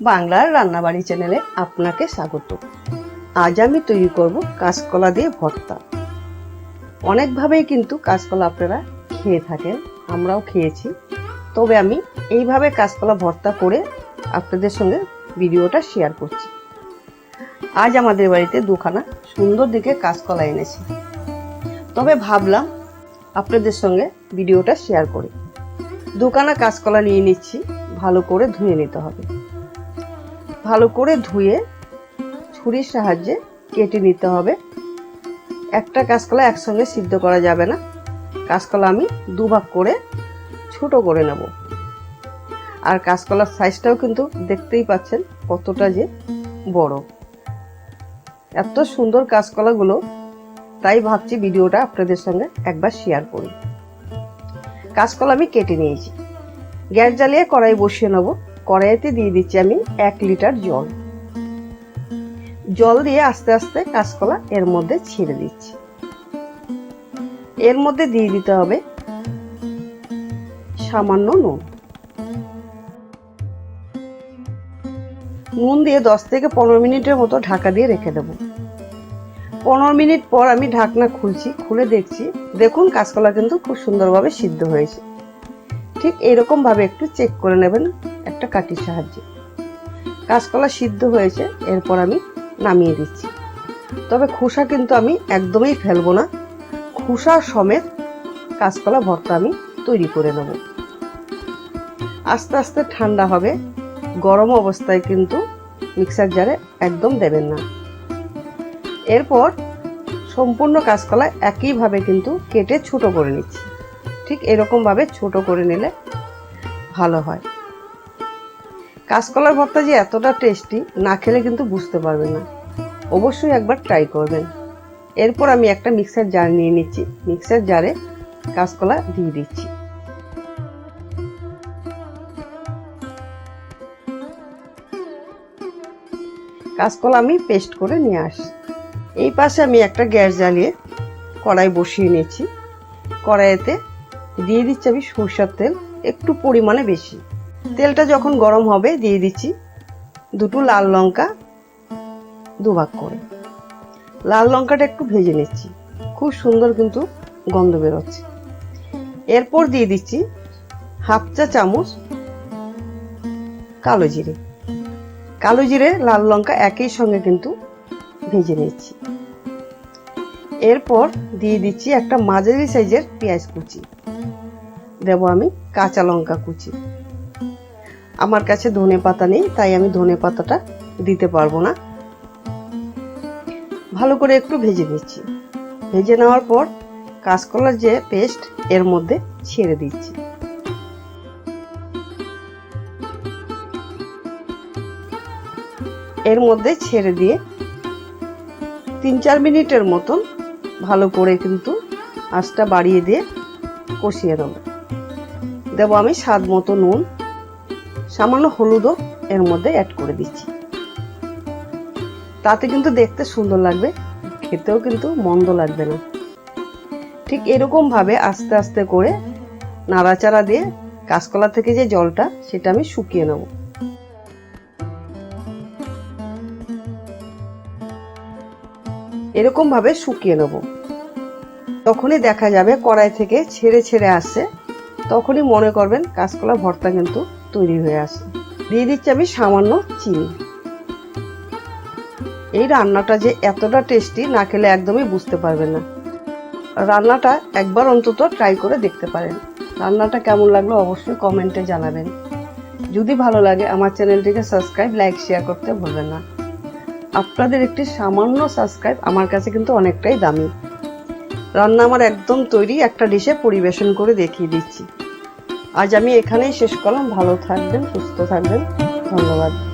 বাংলার রান্নাবাড়ি চ্যানেলে আপনাকে স্বাগত। আজ আমি তৈরি করব কাঁচকলা দিয়ে ভর্তা। অনেকভাবেই কিন্তু কাঁচকলা আপনারা খেয়ে থাকেন, আমরাও খেয়েছি। তবে আমি এইভাবে কাঁচকলা ভর্তা করে আপনাদের সঙ্গে ভিডিওটা শেয়ার করছি। আজ আমাদের বাড়িতে দুখানা সুন্দর দিকে কাঁচকলা এনেছি। তবে ভাবলাম আপনাদের সঙ্গে ভিডিওটা শেয়ার করি। দুখানা কাঁচকলা নিয়ে নিচ্ছি, ভালো করে ধুয়ে নিতে হবে। ভালো করে ধুয়ে ছুরির সাহায্যে কেটে নিতে হবে। একটা কাঁচকলা একসঙ্গে সিদ্ধ করা যাবে না। কাঁচকলা আমি দুভাগ করে ছোট করে নেব। আর কাঁচকলার সাইজটাও কিন্তু দেখতেই পাচ্ছেন কতটা যে বড়। এত সুন্দর কাঁচকলাগুলো, তাই ভাবছি ভিডিওটা আপনাদের সঙ্গে একবার শেয়ার করি। কাঁচকলা আমি কেটে নিয়েছি। গ্যাস জ্বালিয়ে কড়াই বসিয়ে নেব। কড়াইতে দিয়ে দিচ্ছি আমি এক লিটার জল। জল দিয়ে আস্তে আস্তে কাঁচকলা এর মধ্যে ছেড়ে দিচ্ছি। এর মধ্যে দিয়ে দিতে হবে সামান্য নুন। নুন দিয়ে দশ থেকে পনেরো মিনিটের মতো ঢাকা দিয়ে রেখে দেবো। পনেরো মিনিট পর আমি ঢাকনা খুলছি, খুলে দেখছি, দেখুন কাঁচকলা কিন্তু খুব সুন্দরভাবে সিদ্ধ হয়েছে। ঠিক এরকমভাবে একটু চেক করে নেবেন একটা কাঠির সাহায্যে। কাঁচকলা সিদ্ধ হয়েছে, এরপর আমি নামিয়ে দিচ্ছি। তবে খোসা কিন্তু আমি একদমই ফেলব না। খোসা সমেত কাঁচকলা ভর্তা আমি তৈরি করে নেব। আস্তে আস্তে ঠান্ডা হবে। গরম অবস্থায় কিন্তু মিক্সার জারে একদম দেবেন না। এরপর সম্পূর্ণ কাঁচকলা একইভাবে কিন্তু কেটে ছোট করে নিচ্ছি। ঠিক এরকমভাবে ছোট করে নিলে ভালো হয়। কাঁচকলার ভর্তা যে এতটা টেস্টি না খেলে কিন্তু বুঝতে পারবেন না। অবশ্যই একবার ট্রাই করবেন। এরপর আমি একটা মিক্সার জার নিয়ে নিচ্ছি। মিক্সার জারে কাঁচকলা দিয়ে দিচ্ছি। কাঁচকলা আমি পেস্ট করে নিয়ে আসি এই পাশে আমি একটা গ্যাস জ্বালিয়ে কড়াই বসিয়ে নিয়েছি। কড়াইতে দিয়ে দিচ্ছি আমি সরষার তেল, একটু পরিমাণে বেশি। তেলটা যখন গরম হবে, দিয়ে দিচ্ছি দুটো লাল লঙ্কা দুভাগ করে। লাল লঙ্কাটা একটু ভেজে নিচ্ছি। খুব সুন্দর কিন্তু গন্ধ বেরোচ্ছে। এরপর দিয়ে দিচ্ছি হাফ চা চামচ কালো জিরে। কালো জিরে, লাল লঙ্কা একই সঙ্গে কিন্তু ভেজে নিচ্ছি। এরপর দিয়ে দিচ্ছি একটা মাঝারি সাইজের পেঁয়াজ কুচি। দেব আমি কাঁচা লঙ্কা কুচি। আমার কাছে ধনে পাতা নেই, তাই আমি ধনে পাতাটা দিতে পারব না। ভালো করে একটু ভেজে নিচ্ছি। ভেজে নেওয়ার পর কাঁচকলার যে পেস্ট, এর মধ্যে ছেড়ে দিচ্ছি। এর মধ্যে ছেড়ে দিয়ে তিন চার মিনিটের মতন ভালো করে কিন্তু আঁচটা বাড়িয়ে দিয়ে কষিয়ে নেব। দেবো আমি স্বাদ মতো নুন। সামান্য হলুদও এর মধ্যে অ্যাড করে দিচ্ছি। তাতে কিন্তু দেখতে সুন্দর লাগবে, খেতেও কিন্তু মন্দ লাগবে না। ঠিক এরকম ভাবে আস্তে আস্তে করে নাড়াচাড়া দিয়ে কাঁচকলা থেকে যে জলটা, সেটা আমি শুকিয়ে নেব। এরকম ভাবে শুকিয়ে নেব। তখনই দেখা যাবে কড়াই থেকে ছেড়ে ছেড়ে আসছে, তখনই মনে করবেন কাঁচকলা ভর্তা কিন্তু তৈরি হয়ে আসে দিয়ে দিচ্ছি আমি সামান্য চিনি। এই রান্নাটা যে এতটা টেস্টি না খেলে একদমই বুঝতে পারবেন না। রান্নাটা একবার অন্তত ট্রাই করে দেখতে পারেন। রান্নাটা কেমন লাগল অবশ্যই কমেন্টে জানাবেন। যদি ভালো লাগে আমার চ্যানেলটিকে সাবস্ক্রাইব লাইক শেয়ার করতে ভুলবেন না। আপনাদের একটি সামান্য সাবস্ক্রাইব আমার কাছে কিন্তু অনেকটাই দামি। রান্না আমার একদম তৈরি একটা ডিশে পরিবেশন করে দেখিয়ে দিচ্ছি। আজ আমি এখানেই শেষ করলাম। ভালো থাকবেন সুস্থ থাকবেন। ধন্যবাদ।